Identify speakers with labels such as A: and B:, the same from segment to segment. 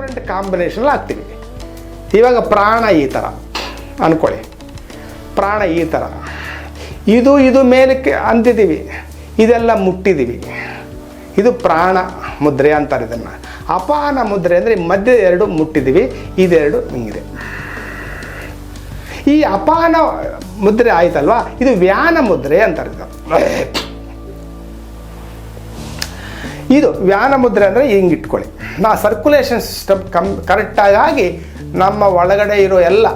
A: Different combination ಹಾಕ್ತೀವಿ ಇವಾಗ ಪ್ರಾಣ ಈ ಥರ ಅಂದ್ಕೊಳ್ಳಿ ಪ್ರಾಣ ಈ ಥರ ಇದು ಇದು ಮೇಲಕ್ಕೆ ಅಂತಿದ್ದೀವಿ ಇದೆಲ್ಲ ಮುಟ್ಟಿದ್ದೀವಿ ಇದು ಪ್ರಾಣ ಮುದ್ರೆ ಅಂತಾರೆ ಇದನ್ನು. ಅಪಾನ ಮುದ್ರೆ ಅಂದರೆ ಮಧ್ಯ ಎರಡು ಮುಟ್ಟಿದ್ದೀವಿ ಇದೆರಡು ಹಿಂಗಿದೆ ಈ ಅಪಾನ ಮುದ್ರೆ ಆಯ್ತಲ್ವಾ? ಇದು ವ್ಯಾನ ಮುದ್ರೆ ಅಂತಾರೆ ಇದು ವ್ಯಾನ ಮುದ್ರೆ ಅಂದರೆ ಹಿಂಗೆ ಇಟ್ಕೊಳ್ಳಿ. ನಾ ಸರ್ಕ್ಯುಲೇಷನ್ ಸಿಸ್ಟಮ್ ಕಮ್ ಕರೆಕ್ಟಾಗಿ ನಮ್ಮ ಒಳಗಡೆ ಇರೋ ಎಲ್ಲ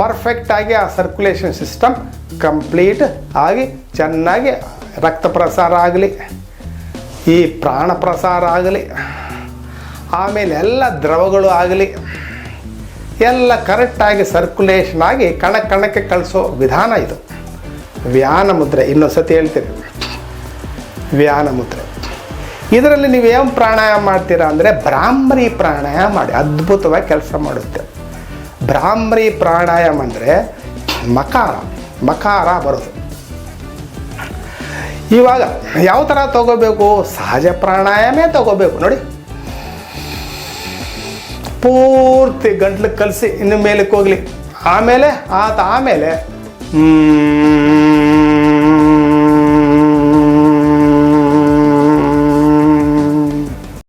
A: ಪರ್ಫೆಕ್ಟಾಗಿ ಆ ಸರ್ಕ್ಯುಲೇಷನ್ ಸಿಸ್ಟಮ್ ಕಂಪ್ಲೀಟ್ ಆಗಿ ಚೆನ್ನಾಗಿ ರಕ್ತ ಪ್ರಸಾರ ಆಗಲಿ, ಈ ಪ್ರಾಣ ಪ್ರಸಾರ ಆಗಲಿ, ಆಮೇಲೆ ಎಲ್ಲ ದ್ರವಗಳು ಆಗಲಿ, ಎಲ್ಲ ಕರೆಕ್ಟಾಗಿ ಸರ್ಕ್ಯುಲೇಷನ್ ಆಗಿ ಕಣ ಕಣಕ್ಕೆ ಕಳಿಸೋ ವಿಧಾನ ಇದು. ವ್ಯಾನ ಮುದ್ರೆ ಇನ್ನೊಂದು ಸತಿ ಹೇಳ್ತೀನಿ. ವ್ಯಾನ ಮುದ್ರೆ. ಇದರಲ್ಲಿ ನೀವು ಏನು ಪ್ರಾಣಾಯಾಮ ಮಾಡ್ತೀರಾ ಅಂದರೆ ಬ್ರಾಹ್ಮರಿ ಪ್ರಾಣಾಯಾಮ ಮಾಡಿ, ಅದ್ಭುತವಾಗಿ ಕೆಲಸ ಮಾಡುತ್ತೆ. ಬ್ರಾಹ್ಮರಿ ಪ್ರಾಣಾಯಾಮ ಅಂದರೆ ಮಕಾರ ಮಕಾರ ಬರೋದು. ಇವಾಗ ಯಾವ ಥರ ತಗೋಬೇಕು? ಸಹಜ ಪ್ರಾಣಾಯಾಮೇ ತಗೋಬೇಕು. ನೋಡಿ. ಪೂರ್ತಿ ಗಂಟ್ಲಿಗೆ ಕಲಸಿ ಇನ್ನು ಮೇಲಕ್ಕೆ ಹೋಗಲಿ. ಆಮೇಲೆ, ಆತ ಆಮೇಲೆ